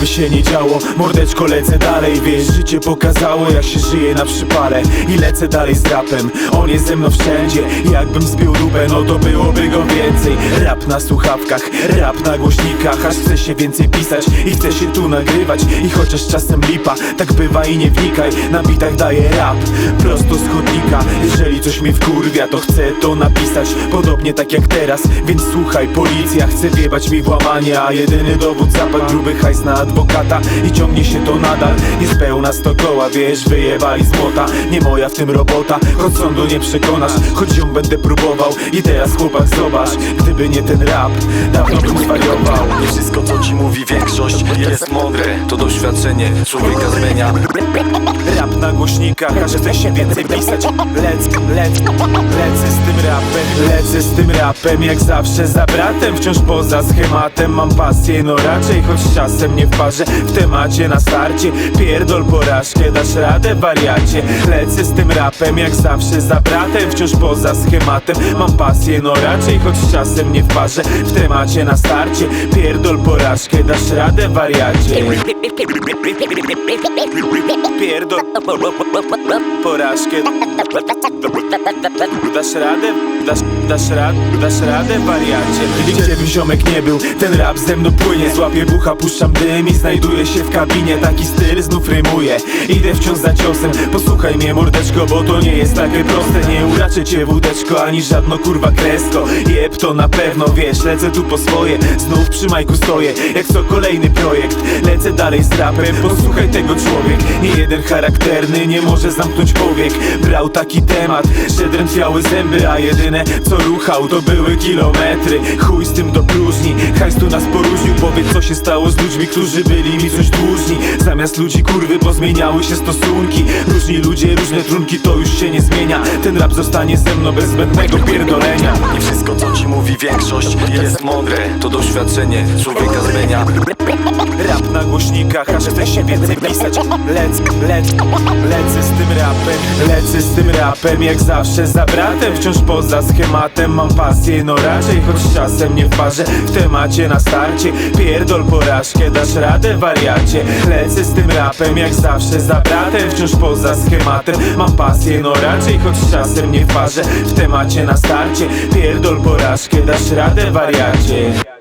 by się nie działo. Mordeczko lecę dalej, wiesz, życie pokazało jak się żyje na przypale. I lecę dalej z rapem, on jest ze mną wszędzie. Jakbym zbił lubę, no to byłoby go więcej. Rap na słuchawkach, rap na głośnikach Aż chce się więcej pisać. I chce się tu nagrywać I chociaż czasem lipa, tak bywa i nie wnikaj Na bitach daję rap, prosto z chodnika Jeżeli coś mnie wkurwia, to chcę to napisać. Podobnie tak jak teraz, więc słuchaj Policja chce wjebać mi włamanie A jedyny dowód zapach gruby hajs na adwokata I ciągnie się to nadal, niespełna sto koła Wiesz, wyjebali z młota, nie moja w tym robota Choć sądu nie przekonasz, choć ją będę próbował I teraz chłopak zobacz, gdyby nie ten rap Dawno bym zwariował. Nie wszystko co ci mówi większość jest mądre. To doświadczenie człowieka zmienia. Rap na głośnikach, aż chce się więcej pisać? Lec, lec, lecę z tym rapem Lecę z tym rapem, jak zawsze za bratem Wciąż poza schematem, mam pasję No raczej, choć czasem nie w parze W temacie na starcie, pierdol porażkę Dasz radę wariacie. Lecę z tym rapem, jak zawsze za bratem Wciąż poza schematem, mam pasję No raczej, choć czasem nie w parze. W temacie na starcie, pierdol porażkę Dasz radę wariacie. Pierdol porażkę. Dasz radę, dasz, dasz radę, dasz radę wariacie. I gdzie ziomek nie był, ten rap ze mną płynie. Złapię bucha, puszczam dym i znajduję się w kabinie. Taki styl znów rymuję, idę wciąż za ciosem. Posłuchaj mnie mordeczko, bo to nie jest takie proste. Nie uraczę cię wódeczko, ani żadno kurwa kresko. Jeb to na pewno, wiesz, lecę tu po swoje. Znów przy majku stoję, jak co kolejny projekt. Lecę dalej z rapem, posłuchaj tego człowiek. Nie jeden charakterny nie może zamknąć powiek. Brał taki temat, że drętwiały zęby A jedyne co ruchał to były kilometry. Chuj z tym do próżni, hajs tu nas poróżnił Powiedz co się stało z ludźmi, którzy byli mi coś dłużni. Zamiast ludzi kurwy pozmieniały się stosunki. Różni ludzie, różne trunki, to już się nie zmienia. Ten rap zostanie ze mną bez zbędnego pierdolenia. Nie wszystko co ci mówi większość jest mądre. To doświadczenie człowieka zmienia na głośnikach, aż chce się więcej pisać Lec, lec, lecę z tym rapem Lecę z tym rapem, jak zawsze za bratem. Wciąż poza schematem, mam pasję No raczej, choć czasem nie w parze. W temacie na starcie, pierdol porażkę Dasz radę wariacie. Lecę z tym rapem, jak zawsze za bratem. Wciąż poza schematem, mam pasję No raczej, choć czasem nie w parze. W temacie na starcie, pierdol porażkę Dasz radę wariacie